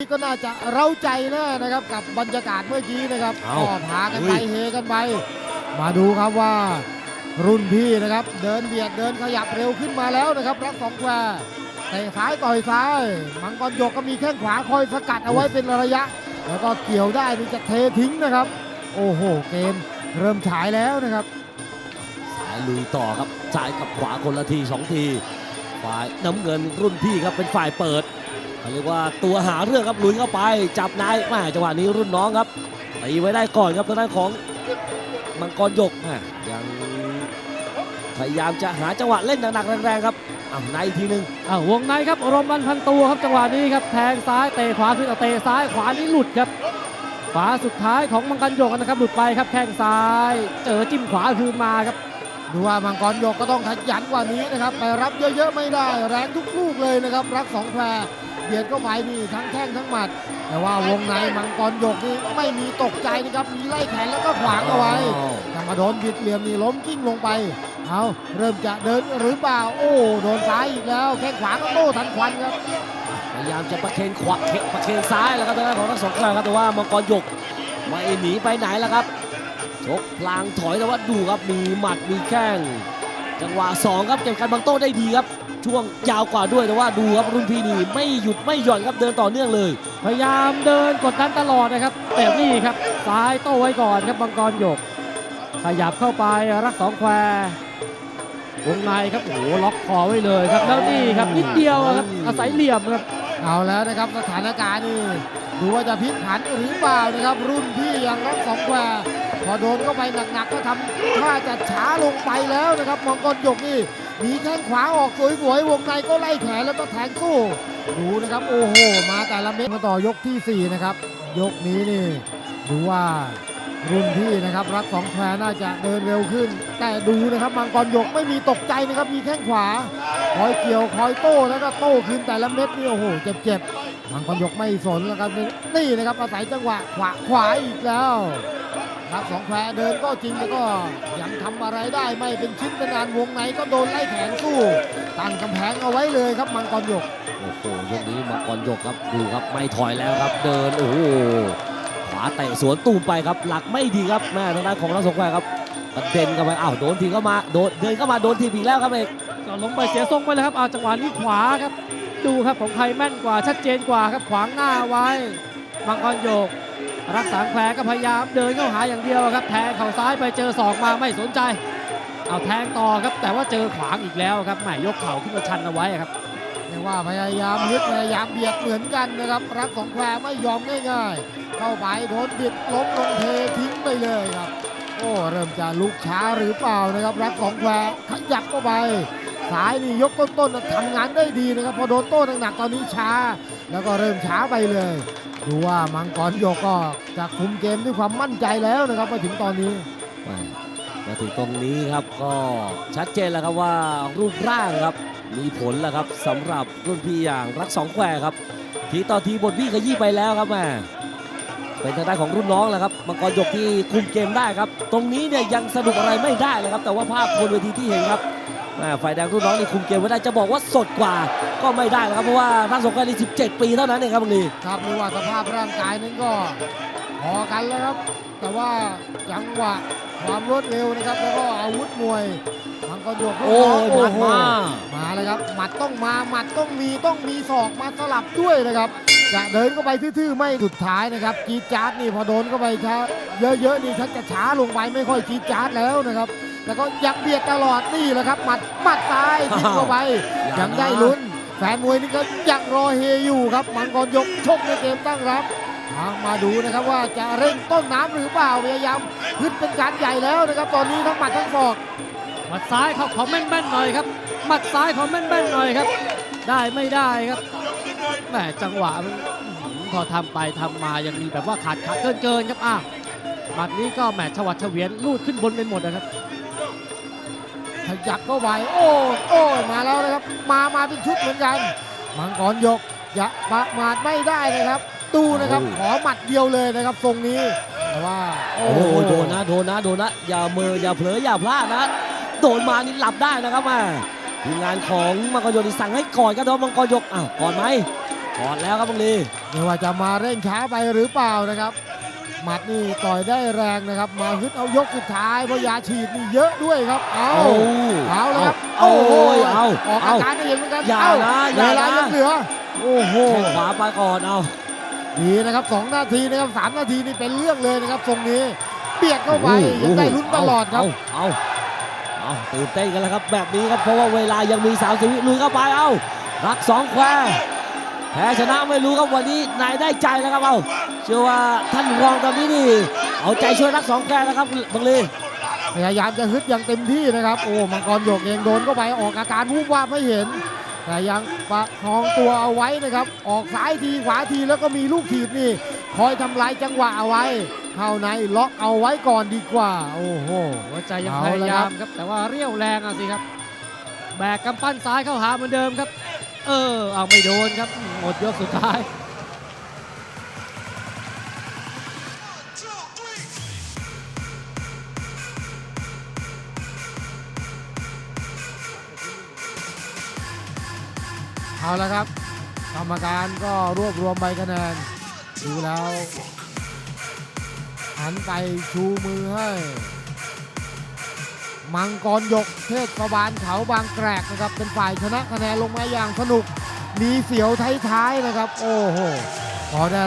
นี่ก็น่าจะเร้าใจแน่นะครับกับบรรยากาศเมื่อกี้นะครับเอ้าก็พากันไปอุ้ยเฮกันไป มาดูครับว่า รุ่นพี่นะครับ เดินเบียดเดินขยับเร็วขึ้นมาแล้วนะครับรักสองแควร์เตะซ้ายต่อยซ้าย มังกรหยกก็มีแข้งขวาคอยสกัดเอาไว้เป็นระยะ แล้วก็เกี่ยวได้นี่จะเททิ้งนะครับ โอ้โหเกมเริ่มฉายแล้วนะครับสายลุยต่อครับซ้ายกับขวาคนละทีสองที ฝ่ายน้ำเงินรุ่นพี่ครับเป็นฝ่ายเปิด เขาเรียกว่าตัวหาเรื่องครับลุยเข้าไป จับนายแม่จังหวะนี้รุ่นน้องครับตีไว้ได้ก่อนครับทางด้านของมังกรหยกแม่ยังพยายามจะหาจังหวะเล่นหนักๆแรงๆครับอ้าวในอีกทีหนึงอ้าววงในครับรมมันพันตัวครับจังหวะนี้ครับแทงซ้ายเตะขวาขึ้นเอาเตะซ้ายขวานี้หลุดครับขวาสุดท้ายของมังกรหยกนะครับหลุดไปครับแข้งซ้าย เจอจิ้มขวาคืนมาครับดูว่ามังกรหยกก็ต้องขยันกว่านี้นะครับไปรับเยอะๆไม่ได้แรงทุกลูกเลยนะครับรักสองแพร เบียดเข้าไปนี่ทั้งแข้งทั้งหมัด แต่ว่าวงในมังกรหยกนี่ไม่มีตกใจนะครับมีไล่แขนแล้วก็ขวางเอาไว้แต่มาโดนบิดเหลี่ยมนี่ล้มกิ้งลงไปเอาเริ่มจะเดินหรือเปล่าโอ้โดนซ้ายอีกแล้วแข้งขวาก็โต้ทันควันครับพยายามจะประเคนขวาเข็ประเคนซ้ายแล้วครับทางด้านของทั้งสองฝ่ายครับแต่ว่ามังกรหยกไม่หนีไปไหนแล้วครับชกพลางถอยแต่ว่าดูครับมีหมัดมีแข้ง จังหวะสองครับเก็บการบังโต้ได้ดีครับ ช่วงยาวกว่าด้วยแต่ว่าดูครับรุ่นพี่นี่ไม่หยุดไม่หย่อนครับเดินต่อเนื่องเลย พยายามเดินกดดันตลอดนะครับแต่นี่ครับซ้ายโต้ไว้ก่อนครับมังกรหยก ขยับเข้าไปรักสองแควร์วงในครับโอ้โหล็อกคอไว้เลยครับแล้วนี่ครับนิดเดียวครับอาศัยเหลี่ยมครับเอาแล้วนะครับสถานการณ์นี่ดูว่าจะพลิกผันหรือเปล่านะครับ รุ่นพี่อย่างรักสองแควร์ พอโดนเข้าไปหนักๆก็ทำท่าจะช้าลงไปแล้วนะครับมังกรหยกนี่มีแข้งขวาออกสวยๆวงในก็ไล่แขนแล้วก็แทงสู้ดูนะครับโอ้โห มาแต่ละเม็ดมาต่อยกทีสี่4 นะครับ ยกนี้นี่ดูว่ารุ่นพี่นะครับ รักสองแควร์น่าจะเดินเร็วขึ้น แต่ดูนะครับมังกรหยกไม่มีตกใจนะครับมีแข้งขวา คอยเกี่ยวคอยโต้แล้วก็โต้คืนแต่ละเม็ดนี่โอ้โหเจ็บๆมังกรหยกไม่สนแล้วครับนี่นะครับอาศัยจังหวะขวาขวาอีกแล้ว รักสองแควเดินก็จริงแล้วก็ยังทำอะไรได้ไม่เป็นชิ้นเป็นงานวงในก็โดนไล่แขนสู้ตั้งกำแพงเอาไว้เลยครับมังกรหยกโอ้โหยกนี้มังกรหยกครับดูครับไม่ถอยแล้วครับ เดินโอ้โหขวาเตะสวนตูมไปครับ หลักไม่ดีครับแม่ทางด้านของทั้งสองฝ่ายครับกระเด็นเข้าไปอ้าวโดนทีเข้ามาโดนเดินเข้ามาโดนทีอีกแล้วครับเอกก็ลงไปเสียทรงไปเลยครับเอาจังหวะนี้ขวาครับ ดูครับของใครแม่นกว่าชัดเจนกว่าครับขวางหน้าไว้มังกรโยก รักษาแควก็พยายามเดินเข้าหาอย่างเดียวครับ แทงเข่าซ้ายไปเจอศอกมาไม่สนใจ เอาแทงต่อครับ แต่ว่าเจอขวางอีกแล้วครับแหมยกเข่าขึ้นมาชันเอาไว้ครับเรียกว่าพยายามยึดพยายามเบียดเหมือนกันนะครับ รักสองแควไม่ยอมง่ายๆ เข้าไปโดนบิดล้มลงเททิ้งไปเลยครับโอ้เริ่มจะลุกช้าหรือเปล่านะครับ รักสองแควขยับเข้าไปสายนี่ยกต้นๆน่ะทำงานได้ดีนะครับพอโดนโต้หนักๆตอนนี้ช้า แล้วก็เริ่มช้าไปเลย ดูว่ามังกรโยกก็จะคุมเกมด้วยความมั่นใจแล้วนะครับมาถึงตอนนี้มาถึงตรงนี้ครับก็ชัดเจนแล้วครับว่ารูปร่างครับมีผลแล้วครับสำหรับรุ่นพี่อย่างรักสองแควครับ ทีต่อทีบทพี่ขยี้ไปแล้วครับแม่เป็นทางด้านของรุ่นน้องแหละครับมังกรหยกที่คุมเกมได้ครับ ตรงนี้เนี่ยยังสนุกอะไรไม่ได้เลยครับ แต่ว่าภาพบนเวทีที่เห็นครับ แม่ฝ่ายแดงรุ่นน้องนี่คุมเกมไว้ได้จะบอกว่าสดกว่าก็ไม่ได้นะครับเพราะว่าทักสงกรานต์นี่17 ปีเท่านั้นเองครับบางทีครับไม่ว่าสภาพร่างกายนั้นก็พอกันแล้วครับ แต่ว่าจังหวะความรวดเร็วนะครับ แล้วก็อาวุธมวยมังกรหยกโอ้ยหมัดโหมามาเลยครับหมัดต้องมาหมัดต้องมีต้องมีศอกมาสลับด้วยนะครับจะเดินเข้าไปทื่อๆไม่สุดท้ายนะครับจีดจาร์ดนี่พอโดนเข้าไปช้าเยอะๆนี่ชักจะช้าลงไปไม่ค่อยจีดจาร์ดแล้วนะครับ แต่ก็ยังเบียดตลอดนี่แหละครับหมัดหมัดซ้ายทิ้งเข้าไปยังได้ลุ้น แฟนมวยนี่ก็ยังรอเฮอยู่ครับมังกรยกชกในเกมตั้งรับทางมาดูนะครับว่าจะเร่งต้นน้ำหรือเปล่าพยายามขึ้นเป็นการใหญ่แล้วนะครับตอนนี้ทั้งหมัดทั้งศอกหมัดซ้ายเขาขอแม่นๆหน่อยครับหมัดซ้ายขอแม่นๆหน่อยครับ ได้ไม่ได้ครับแหมจังหวะมันอื้อหือพอทำไปทำมายังมีแบบว่าขาดขาดเกินเกินๆครับอ้าวหมัดนี้ก็แหมชวัดเฉวียนลูดขึ้นบนไปหมดนะครับ ขยับเข้าไปโอ้โอ้มาแล้วนะครับ มามาเป็นชุดเหมือนกัน มังกรยกอย่าประมาทไม่ได้นะครับดูนะครับขอหมัดเดียวเลยนะครับทรงนี้แต่ว่า โอ้โหโดนนะโดนนะโดนนะอย่าเมออย่าเผลออย่าพลาดนะโดนมานี่หลับได้นะครับมาทีมงานของมังกรยกนี่สั่งให้ก่อนครับแต่ว่ามังกรยกอ้าวก่อนไหมกอดแล้วครับบังลีไม่ว่าจะมาเร่งช้าไปหรือเปล่านะครับ หมัดนี่ต่อยได้แรงนะครับ มาฮึดเอายกสุดท้ายเพราะยาฉีดนี่เยอะด้วยครับ เอาเอาเอาแล้วครับโอ้ยเอาออกอาเอาการให้เห็นเหมือนกันอย่าเอ้นะอเวย่าลานะยังเหลือโอ้โหแข้งขวาไปก่อนเอาดีนะครับสองนาทีนะครับสามนาทีนี่เป็นเรื่องเลยนะครับทรงนี้เบียดเข้าไปโอ้โหยังได้ลุ้นตลอดครับเอาเอาเอาตื่นเต้นกันแล้วครับแบบนี้ครับเพราะว่าเวลายังมี30วิลุยเข้าไปเอารักสองแคว แพ้ชนะไม่รู้ครับวันนี้นายได้ใจแล้วครับเอาเชื่อว่าท่านรองตอนนี้นี่เอาใจช่วยรักสองแควนะครับบังลีพยายามจะฮึดอย่างเต็มที่นะครับ โอ้มังกรโยกเองโดนเข้าไปออกอาการวูบวาบไม่เห็น แต่ยังประคองตัวเอาไว้นะครับ ออกซ้ายทีขวาทีแล้วก็มีลูกถีบนี่ คอยทำลายจังหวะเอาไว้เข้าในล็อกเอาไว้ก่อนดีกว่า โอ้โหหัวใจยังเอาพละยาครัยาบมครับ แต่ว่าเรี่ยวแรงอะสิครับ แบกกำปั้นซ้ายเข้าหาเหมือนเดิมครับ เออเอาไม่โดนครับ หมดยกสุดท้าย เอาละครับ กรรมการก็รวบรวมใบคะแนนดูแล้วหันไปชูมือให้ มังกรยกเทศบาลเขาบางแกรกนะครับ เป็นฝ่ายชนะคะแนนลงมาอย่างสนุก มีเสียวท้ายๆนะครับ โอ้โหพอได้